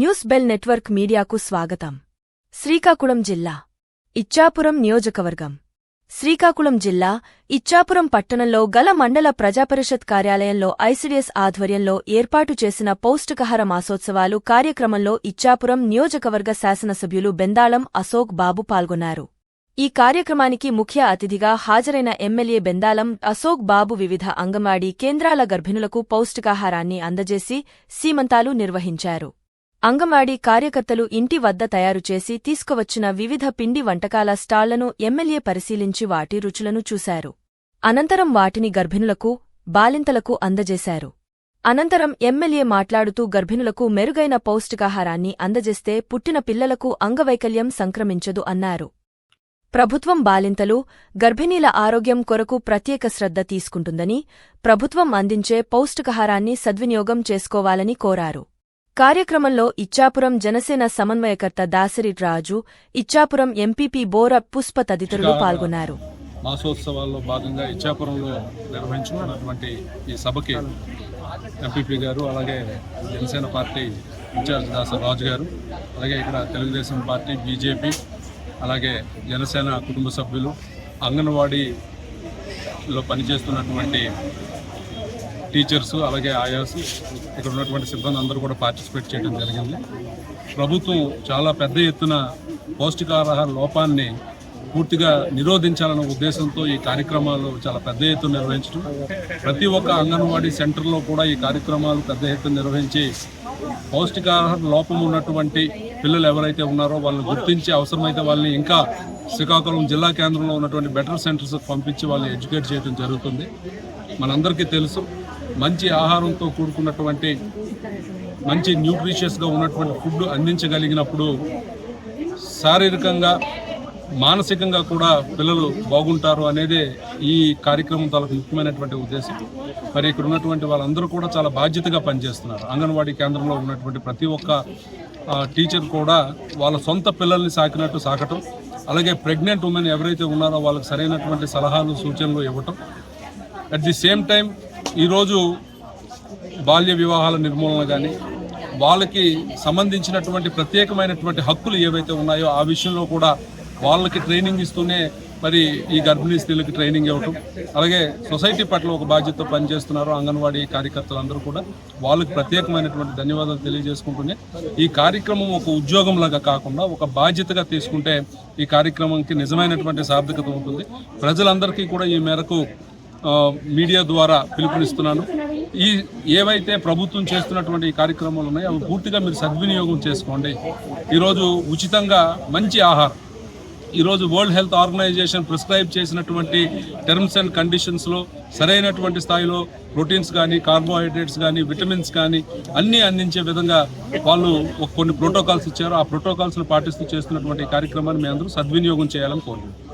News bell network మీడియాకు స్వాగతం. శ్రీకాకుళం జిల్లా ఇచ్చాపురం నియోజకవర్గం. శ్రీకాకుళం జిల్లా ఇచ్చాపురం పట్టణంలో గల మండల ప్రజాపరిషత్ కార్యాలయంలో ఐసిడిఎస్ ఆధ్వర్యంలో ఏర్పాటు చేసిన పౌష్టికహార మాసోత్సవాలు కార్యక్రమంలో ఇచ్చాపురం నియోజకవర్గ శాసనసభ్యులు బెందాళం అశోక్ బాబు పాల్గొన్నారు. ఈ కార్యక్రమానికి ముఖ్య అతిథిగా హాజరైన ఎమ్మెల్యే బెందాలం అశోక్ బాబు వివిధ అంగన్వాడీ కేంద్రాల గర్భిణులకు పౌష్టికాహారాన్ని అందజేసి సీమంతాలు నిర్వహించారు. అంగమాడీ కార్యకర్తలు ఇంటి వద్ద తయారుచేసి తీసుకువచ్చిన వివిధ పిండి వంటకాల స్టాళ్ళను ఎమ్మెల్యే పరిశీలించి వాటి రుచులను చూశారు. అనంతరం వాటిని గర్భిణులకు బాలింతలకు అందజేశారు. అనంతరం ఎమ్మెల్యే మాట్లాడుతూ గర్భిణులకు మెరుగైన పౌష్టికాహారాన్ని అందజేస్తే పుట్టిన పిల్లలకు అంగవైకల్యం సంక్రమించదు అన్నారు. ప్రభుత్వం బాలింతలు గర్భిణీల ఆరోగ్యం కొరకు ప్రత్యేక శ్రద్ధ తీసుకుంటుందని ప్రభుత్వం అందించే పౌష్టికాహారాన్ని సద్వినియోగం చేసుకోవాలని కోరారు. కార్యక్రమంలో ఇచ్చాపురం జనసేన సమన్వయకర్త దాసరి రాజు ఇచ్చాపురం ఎంపీపీ బోర పుష్ప తదితరులు పాల్గొన్నారు. మాసోత్సవాల్లో భాగంగా ఇచ్చాపురంలో నిర్వహించుకున్నటువంటి ఈ సభకి ఎంపీపీ గారు అలాగే జనసేన పార్టీ ఇన్ఛార్జ్ దాస రాజు గారు అలాగే ఇక్కడ తెలుగుదేశం పార్టీ బీజేపీ అలాగే జనసేన కుటుంబ సభ్యులు అంగన్వాడీలో పనిచేస్తున్నటువంటి టీచర్స్ అలాగే ఆయాస్ ఇక్కడ ఉన్నటువంటి సిబ్బంది అందరూ కూడా పార్టిసిపేట్ చేయడం జరిగింది. ప్రభుత్వం చాలా పెద్ద ఎత్తున పౌష్టికాహార లోపాన్ని పూర్తిగా నిరోధించాలన్న ఉద్దేశంతో ఈ కార్యక్రమాలు చాలా పెద్ద ఎత్తున నిర్వహించడం. ప్రతి ఒక్క అంగన్వాడీ సెంటర్లో కూడా ఈ కార్యక్రమాలు పెద్ద ఎత్తున నిర్వహించి పౌష్టికాహార లోపం ఉన్నటువంటి పిల్లలు ఎవరైతే ఉన్నారో వాళ్ళని గుర్తించి అవసరమైతే వాళ్ళని ఇంకా శ్రీకాకుళం జిల్లా కేంద్రంలో ఉన్నటువంటి బెటర్ సెంటర్స్ పంపించి వాళ్ళని ఎడ్యుకేట్ చేయడం జరుగుతుంది. మనందరికీ తెలుసు మంచి ఆహారంతో కూడుకున్నటువంటి మంచి న్యూట్రిషియస్గా ఉన్నటువంటి ఫుడ్ అందించగలిగినప్పుడు శారీరకంగా మానసికంగా కూడా పిల్లలు బాగుంటారు అనేదే ఈ కార్యక్రమం తాలకు ముఖ్యమైనటువంటి ఉద్దేశం. మరి ఇక్కడ ఉన్నటువంటి వాళ్ళందరూ కూడా చాలా బాధ్యతగా పనిచేస్తున్నారు. అంగన్వాడీ కేంద్రంలో ఉన్నటువంటి ప్రతి ఒక్క టీచర్ కూడా వాళ్ళ సొంత పిల్లల్ని సాకినట్టు సాకటం అలాగే ప్రెగ్నెంట్ ఉమెన్ ఎవరైతే ఉన్నారో వాళ్ళకి సరైనటువంటి సలహాలు సూచనలు ఇవ్వటం. అట్ ది సేమ్ టైం ఈరోజు బాల్య వివాహాల నిర్మూలన కానీ వాళ్ళకి సంబంధించినటువంటి ప్రత్యేకమైనటువంటి హక్కులు ఏవైతే ఉన్నాయో ఆ విషయంలో కూడా వాళ్ళకి ట్రైనింగ్ ఇస్తూనే మరి ఈ గర్భిణీ స్త్రీలకు ట్రైనింగ్ ఇవ్వటం. అలాగే సొసైటీ పట్ల ఒక బాధ్యతతో పనిచేస్తున్నారు అంగన్వాడీ కార్యకర్తలందరూ కూడా. వాళ్ళకి ప్రత్యేకమైనటువంటి ధన్యవాదాలు తెలియజేసుకుంటూనే ఈ కార్యక్రమం ఒక ఉద్యోగంలాగా కాకుండా ఒక బాధ్యతగా తీసుకుంటే ఈ కార్యక్రమంకి నిజమైనటువంటి సార్థకత ఉంటుంది. ప్రజలందరికీ కూడా ఈ మేరకు మీడియా ద్వారా పిలుపునిస్తున్నాను. ఈ ఏవైతే ప్రభుత్వం చేస్తున్నటువంటి కార్యక్రమాలు ఉన్నాయో అవి పూర్తిగా మీరు సద్వినియోగం చేసుకోండి. ఈరోజు ఉచితంగా మంచి ఆహారం. ఈరోజు వరల్డ్ హెల్త్ ఆర్గనైజేషన్ ప్రిస్క్రైబ్ చేసినటువంటి టర్మ్స్ అండ్ కండిషన్స్లో సరైనటువంటి స్థాయిలో ప్రోటీన్స్ కానీ కార్బోహైడ్రేట్స్ కానీ విటమిన్స్ కానీ అన్నీ అందించే విధంగా వాళ్ళు కొన్ని ప్రోటోకాల్స్ ఇచ్చారు. ఆ ప్రోటోకాల్స్ను పాటిస్తూ చేస్తున్నటువంటి కార్యక్రమాన్ని మీ అందరూ సద్వినియోగం చేయాలని కోరుకుంటున్నాను